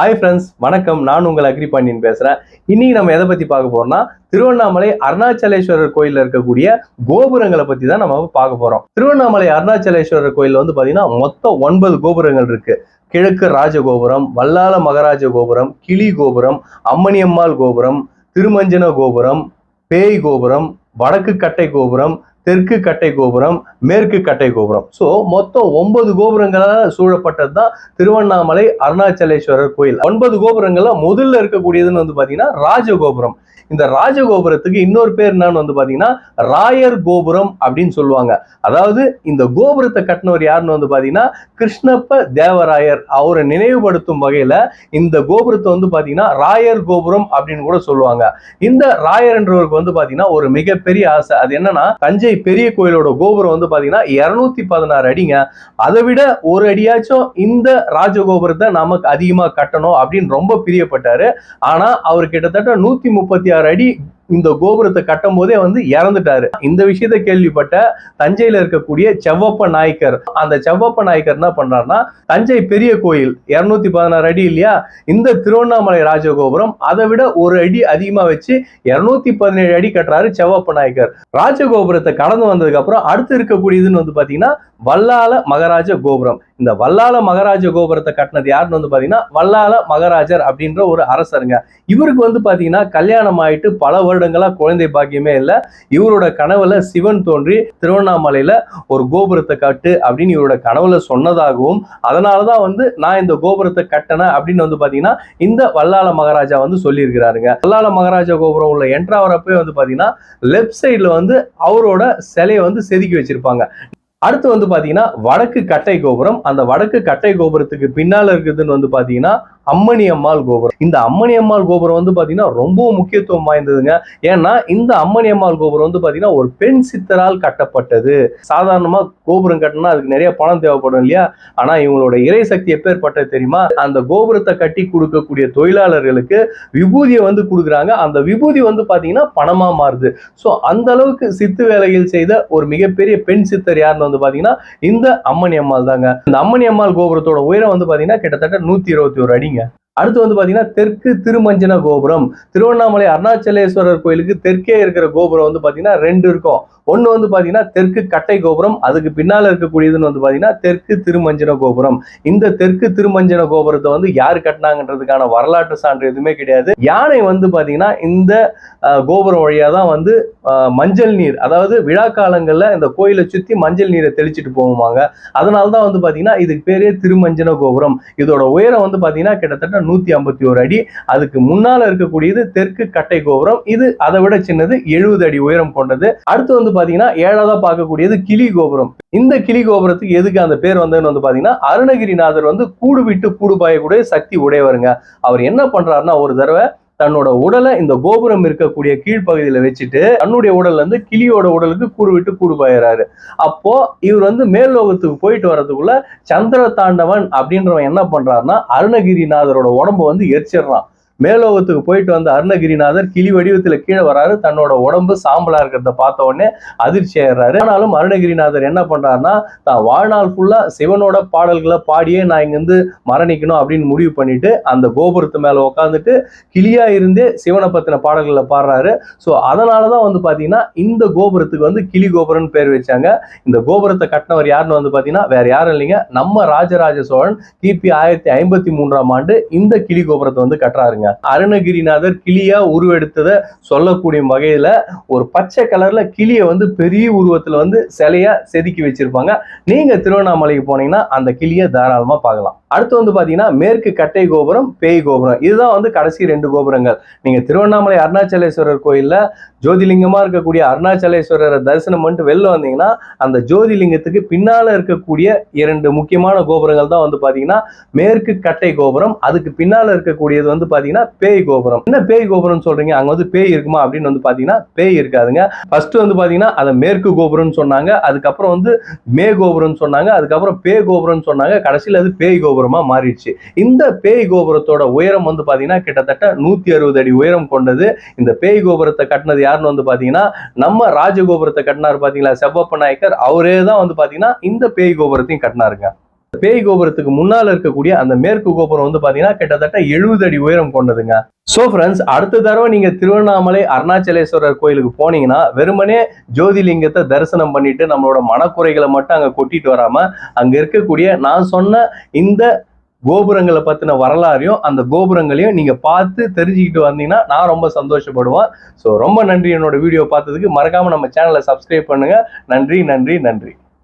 Hi friends வணக்கம். நான் உங்கள் அக்ரி பாண்டியன் பேசுகிறேன் இன்னைக்கு நம்ம எதை பற்றி பார்க்க போறோம்னா திருவண்ணாமலை அருணாச்சலேஸ்வரர் கோயிலில் இருக்கக்கூடிய கோபுரங்களை பற்றி தான் நம்ம பார்க்க போகிறோம் திருவண்ணாமலை அருணாச்சலேஸ்வரர் கோயில் வந்து பார்த்தீங்கன்னா மொத்தம் ஒன்பது கோபுரங்கள் இருக்கு. கிழக்கு ராஜகோபுரம் வல்லால மகராஜ கோபுரம் கிளி கோபுரம் அம்மணியம்மாள் கோபுரம் திருமஞ்சன கோபுரம் பேய் கோபுரம் வடக்கு கட்டை கோபுரம் தெற்கு கட்டை கோபுரம் மேற்கு கட்டை கோபுரம். ஸோ மொத்தம் ஒன்பது கோபுரங்களால் சூழப்பட்டது தான் திருவண்ணாமலை அருணாச்சலேஸ்வரர் கோயில். ஒன்பது கோபுரங்கள்ல முதல்ல இருக்கக்கூடியதுன்னு வந்து பார்த்தீங்கன்னா ராஜகோபுரம். இந்த ராஜகோபுரத்துக்கு இன்னொரு பேர் என்னன்னு வந்து பார்த்தீங்கன்னா ராயர் கோபுரம் அப்படின்னு சொல்லுவாங்க. அதாவது இந்த கோபுரத்தை கட்டினவர் யாருன்னு வந்து பார்த்தீங்கன்னா கிருஷ்ணப்ப தேவராயர். அவரை நினைவுபடுத்தும் வகையில இந்த கோபுரத்தை வந்து பார்த்தீங்கன்னா ராயர் கோபுரம் அப்படின்னு கூட சொல்லுவாங்க. இந்த ராயர் என்றவருக்கு வந்து பார்த்தீங்கன்னா ஒரு மிகப்பெரிய ஆசை. அது என்னன்னா தஞ்சை பெரிய கோயிலோட கோபுரம் வந்து பார்த்தீங்கன்னா இருநூத்தி பதினாறு அடிங்க. அதை விட ஒரு அடியாச்சும் இந்த ராஜகோபுரத்தை நமக்கு அதிகமா கட்டணும் அப்படின்னு ரொம்ப பிரியப்பட்டாரு. ஆனா அவர் கிட்டத்தட்ட நூத்தி முப்பத்தி ஆறு அடி இந்த கோபுரத்தை கட்டும் போதே வந்து இறந்துட்டாரு. இந்த விஷயத்த கேள்விப்பட்ட தஞ்சையில இருக்கக்கூடிய செவ்வப்ப நாயக்கர். அந்த செவ்வப்ப நாயக்கர் என்ன பண்றாருன்னா தஞ்சை பெரிய கோயில் இருநூத்தி பதினாறு அடி இல்லையா? இந்த திருவண்ணாமலை ராஜகோபுரம் அதை விட ஒரு அடி அதிகமா வச்சு இருநூத்தி பதினேழு அடி கட்டுறாரு செவ்வப்ப நாயக்கர். ராஜகோபுரத்தை கடந்து வந்ததுக்கு அப்புறம் அடுத்து இருக்கக்கூடியதுன்னு வந்து பாத்தீங்கன்னா வல்லால மகராஜ கோபுரம். இந்த வல்லால மகராஜ கோபுரத்தை கட்டினது யாருன்னு வந்து பாத்தீங்கன்னா வல்லால மகராஜர் அப்படின்ற ஒரு அரசருங்க. இவருக்கு வந்து பாத்தீங்கன்னா கல்யாணம் ஆயிட்டு பல வருடங்களா குழந்தை பாக்கியமே இல்லை. இவரோட கனவுல சிவன் தோன்றி திருவண்ணாமலையில ஒரு கோபுரத்தை கட்டு அப்படின்னு இவரோட கனவுல சொன்னதாகவும் அதனாலதான் வந்து நான் இந்த கோபுரத்தை கட்டினேன் அப்படின்னு வந்து பாத்தீங்கன்னா இந்த வல்லால மகாராஜா வந்து சொல்லியிருக்கிறாருங்க. வல்லால மகாராஜா கோபுரம் உள்ள என்ட்ராவரப்பே வந்து பாத்தீங்கன்னா லெஃப்ட் சைடுல வந்து அவரோட சிலையை வந்து செதுக்கி வச்சிருப்பாங்க. அடுத்து வந்து பாத்தீங்கன்னா வடக்கு கட்டை கோபுரம். அந்த வடக்கு கட்டை கோபுரத்துக்கு பின்னால இருக்குதுன்னு வந்து பாத்தீங்கன்னா அம்மணி அம்மாள் கோபுரம். இந்த அம்மணி அம்மாள் கோபுரம் வந்து பாத்தீங்கன்னா ரொம்ப முக்கியத்துவம் வாய்ந்ததுங்க. ஏன்னா இந்த அம்மணி அம்மாள் கோபுரம் வந்து பாத்தீங்கன்னா ஒரு பெண் சித்தரால் கட்டப்பட்டது. சாதாரணமா கோபுரம் கட்டினா அதுக்கு நிறைய பணம் தேவைப்படும் இல்லையா? ஆனா இவங்களோட இறை சக்தி எப்பேற்பட்டது தெரியுமா? அந்த கோபுரத்தை கட்டி கொடுக்கக்கூடிய தொழிலாளர்களுக்கு விபூதியை வந்து கொடுக்குறாங்க. அந்த விபூதி வந்து பாத்தீங்கன்னா பணமா மாறுது. ஸோ அந்த அளவுக்கு சித்து வேலைகள் செய்த ஒரு மிகப்பெரிய பெண் சித்தர் யாருன்னு வந்து பாத்தீங்கன்னா இந்த அம்மணி அம்மாள் தாங்க. இந்த அம்மணி அம்மாள் கோபுரத்தோட உயரம் வந்து பாத்தீங்கன்னா கிட்டத்தட்ட நூத்தி இருபத்தி ஒரு அடிங்க. அடுத்து வந்து பாத்தீங்கன்னா தெற்கு திருமஞ்சன கோபுரம். திருவண்ணாமலை அருணாச்சலேஸ்வரர் கோயிலுக்கு தெற்கே இருக்கிற கோபுரம் வந்து பாத்தீங்கன்னா ரெண்டு இருக்கும். ஒன்று வந்து பாத்தீங்கன்னா தெற்கு கட்டை கோபுரம் அதுக்கு பின்னால இருக்கக்கூடியதுன்னு வந்து பாத்தீங்கன்னா தெற்கு திருமஞ்சன கோபுரம். இந்த தெற்கு திருமஞ்சன கோபுரத்தை வந்து யார் கட்டினாங்கன்றதுக்கான வரலாற்று சான்று எதுவுமே கிடையாது. யானை வந்து பாத்தீங்கன்னா இந்த கோபுரம் வழியாக தான் வந்து மஞ்சள் நீர் அதாவது விழா காலங்களில் இந்த கோயிலை சுற்றி மஞ்சள் நீரை தெளிச்சிட்டு போவாங்க அதனால தான் வந்து பாத்தீங்கன்னா இதுக்கு பேரே திருமஞ்சன கோபுரம். இதோட உயரம் வந்து பாத்தீங்கன்னா கிட்டத்தட்ட நூத்தி ஐம்பத்தி ஒரு அடி. அதுக்கு முன்னால இருக்கக்கூடியது தெற்கு கட்டை கோபுரம். இது அதை விட சின்னது எழுபது அடி உயரம் கொண்டது. அடுத்து வந்து பாத்தீங்கன்னா ஏழாவதாக பார்க்கக்கூடியது கிளி கோபுரம். இந்த கிளி கோபுரத்துக்கு எதுக்கு அந்த பேர் வந்ததுன்னு வந்து பாத்தீங்கன்னா அருணகிரிநாதர் வந்து கூடு விட்டு கூடு பாயக்கூடிய சக்தி உடையவருங்க. அவர் என்ன பண்றாருன்னா ஒரு தடவை தன்னோட உடலை இந்த கோபுரம் இருக்கக்கூடிய கீழ்ப்பகுதியில வச்சுட்டு தன்னுடைய உடல்ல இருந்து கிளியோட உடலுக்கு கூடு விட்டு கூடு பாயறாரு. அப்போ இவர் வந்து மேல் லோகத்துக்கு போயிட்டு வர்றதுக்குள்ள சந்திர தாண்டவன் அப்படின்றவன் என்ன பண்றாருன்னா அருணகிரிநாதரோட உடம்ப வந்து எரிச்சிடுறான். மேலோகத்துக்கு போயிட்டு வந்த அருணகிரிநாதர் கிளி வடிவத்துல கீழே வராரு. தன்னோட உடம்பு சாம்பலா இருக்கிறத பார்த்த உடனே அதிர்ச்சி ஆயிடுறாரு. ஆனாலும் அருணகிரிநாதர் என்ன பண்றாருன்னா தான் வாழ்நாள் ஃபுல்லா சிவனோட பாடல்களை பாடியே நான் இங்கிருந்து மரணிக்கணும் அப்படின்னு முடிவு பண்ணிட்டு அந்த கோபுரத்து மேல உட்காந்துட்டு கிளியா இருந்தே சிவனை பத்தின பாடல்களை பாடுறாரு. ஸோ அதனாலதான் வந்து பாத்தீங்கன்னா இந்த கோபுரத்துக்கு வந்து கிளி கோபுரம்னு பேர் வச்சாங்க. இந்த கோபுரத்தை கட்டினவர் யாருன்னு வந்து பாத்தீங்கன்னா வேற யாரும் இல்லைங்க. நம்ம ராஜராஜ சோழன் கிபி ஆயிரத்தி ஐம்பத்தி மூன்றாம் ஆண்டு இந்த கிளி கோபுரத்தை வந்து கட்டுறாருங்க. அருணகிரிநாதர் கிளியா உருவெடுத்ததை சொல்லக்கூடிய வகையில ஒரு பச்சை கலர்ல கிளியை வந்து பெரிய உருவத்துல வந்து சிலையா செதுக்கி வச்சிருப்பாங்க. நீங்க திருவண்ணாமலைக்கு போனீங்கன்னா அந்த கிளியை தாராளமா பார்க்கலாம். அடுத்து வந்து பாத்தீங்கன்னா மேற்கு கட்டை கோபுரம் பேய் கோபுரம். இதுதான் வந்து கடைசி ரெண்டு கோபுரங்கள். நீங்க திருவண்ணாமலை அருணாச்சலேஸ்வரர் கோயில்ல ஜோதிலிங்கமா இருக்கக்கூடிய அருணாச்சலேஸ்வரரை தரிசனம் பண்ணிட்டு வெளில வந்தீங்கன்னா அந்த ஜோதிலிங்கத்துக்கு பின்னால இருக்கக்கூடிய இரண்டு முக்கியமான கோபுரங்கள் தான் வந்து பாத்தீங்கன்னா மேற்கு கட்டை கோபுரம். அதுக்கு பின்னால இருக்கக்கூடியது வந்து பாத்தீங்கன்னா பேய் கோபுரம். என்ன பேய் கோபுரம்னு சொல்றீங்க? அங்க வந்து பேய் இருக்குமா? அப்படின்னு வந்து பாத்தீங்கன்னா பேய் இருக்காதுங்க. ஃபர்ஸ்ட் வந்து பாத்தீங்கன்னா அதை மேற்கு கோபுரம்னு சொன்னாங்க. அதுக்கப்புறம் வந்து மே கோபுரம்னு சொன்னாங்க. அதுக்கப்புறம் பேய் கோபுரம்னு சொன்னாங்க. கடைசியில் அது பேய் கோபுரமா மாறிடுச்சு. இந்த பேய் கோபுரத்தோட உயரம் வந்து பாத்தீங்கன்னா கிட்டத்தட்ட நூத்தி அறுபது அடி உயரம் கொண்டது. இந்த பேய் கோபுரத்தை கட்டினது யாருன்னு வந்து பாத்தீங்கன்னா நம்ம ராஜகோபுரத்தை கட்டினார் பாத்தீங்களா? செவ்வப்ப நாயக்கர். அவரே தான் வந்து பாத்தீங்கன்னா இந்த பேய் கோபுரத்தையும் கட்டினாருங்க. பேய் கோபுரத்துக்கு முன்னால் இருக்கக்கூடிய அந்த மேற்கு கோபுரம் வந்து பாத்தீங்கன்னா கிட்டத்தட்ட எழுபது அடி உயரம் கொண்டதுங்க. சோ ஃப்ரெண்ட்ஸ் அடுத்த தடவை நீங்க திருவண்ணாமலை அருணாச்சலேஸ்வரர் கோயிலுக்கு போனீங்கன்னா வெறுமனே ஜோதிலிங்கத்தை தரிசனம் பண்ணிட்டு நம்மளோட மனக்குறைகளை மட்டும் அங்க கொட்டிட்டு வராம அங்க இருக்கக்கூடிய நான் சொன்ன இந்த கோபுரங்களை பத்தின வரலாறையும் அந்த கோபுரங்களையும் நீங்க பார்த்து தெரிஞ்சுக்கிட்டு வந்தீங்கன்னா நான் ரொம்ப சந்தோஷப்படுவேன். ஸோ ரொம்ப நன்றி என்னோட வீடியோ பார்த்ததுக்கு. மறக்காம நம்ம சேனலை சப்ஸ்கிரைப் பண்ணுங்க. நன்றி நன்றி நன்றி.